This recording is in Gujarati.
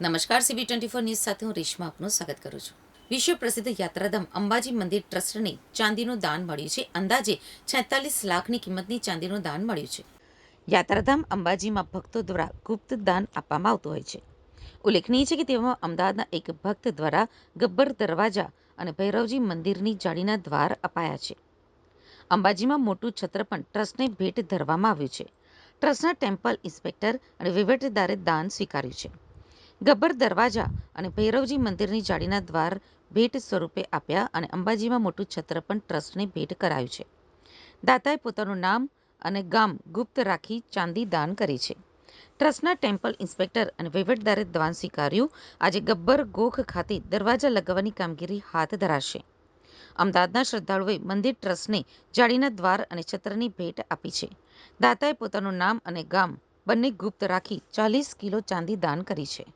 નમસ્કાર સીબી ટ્વેન્ટી ફોર ન્યૂઝ સાથે હું રેશમા આપનું સ્વાગત કરું છું. વિશ્વ પ્રસિદ્ધ યાત્રાધામ અંબાજી મંદિર ટ્રસ્ટને ચાંદીનું દાન મળ્યું છે. અંદાજે છેતાલીસ લાખની કિંમતની ચાંદીનું દાન મળ્યું છે. યાત્રાધામ અંબાજીમાં ભક્તો દ્વારા ગુપ્ત દાન આપવામાં આવતું હોય છે. ઉલ્લેખનીય છે કે તેમાં અમદાવાદના એક ભક્ત દ્વારા ગબ્બર દરવાજા અને ભૈરવજી મંદિરની જાળીના દ્વાર અપાયા છે. અંબાજીમાં મોટું છત્ર પણ ટ્રસ્ટને ભેટ ધરવામાં આવ્યું છે. ટ્રસ્ટના ટેમ્પલ ઇન્સ્પેક્ટર અને વહીવટદારે દાન સ્વીકાર્યું છે. ગબ્બર દરવાજા અને ભૈરવજી મંદિરની જાળીના દ્વાર ભેટ સ્વરૂપે આપ્યા અને અંબાજીમાં મોટું છત્ર પણ ટ્રસ્ટને ભેટ કરાયું છે. દાતાએ પોતાનું નામ અને ગામ ગુપ્ત રાખી ચાંદી દાન કરી છે. ટ્રસ્ટના ટેમ્પલ ઇન્સ્પેક્ટર અને વહીવટદારે દ્વાન સ્વીકાર્યું, આજે ગબ્બર ગોખ ખાતે દરવાજા લગાવવાની કામગીરી હાથ ધરાશે. અમદાવાદના શ્રદ્ધાળુઓએ મંદિર ટ્રસ્ટને જાળીના દ્વાર અને છત્રની ભેટ આપી છે. દાતાએ પોતાનું નામ અને ગામ બંને ગુપ્ત રાખી ચાલીસ કિલો ચાંદી દાન કરી છે.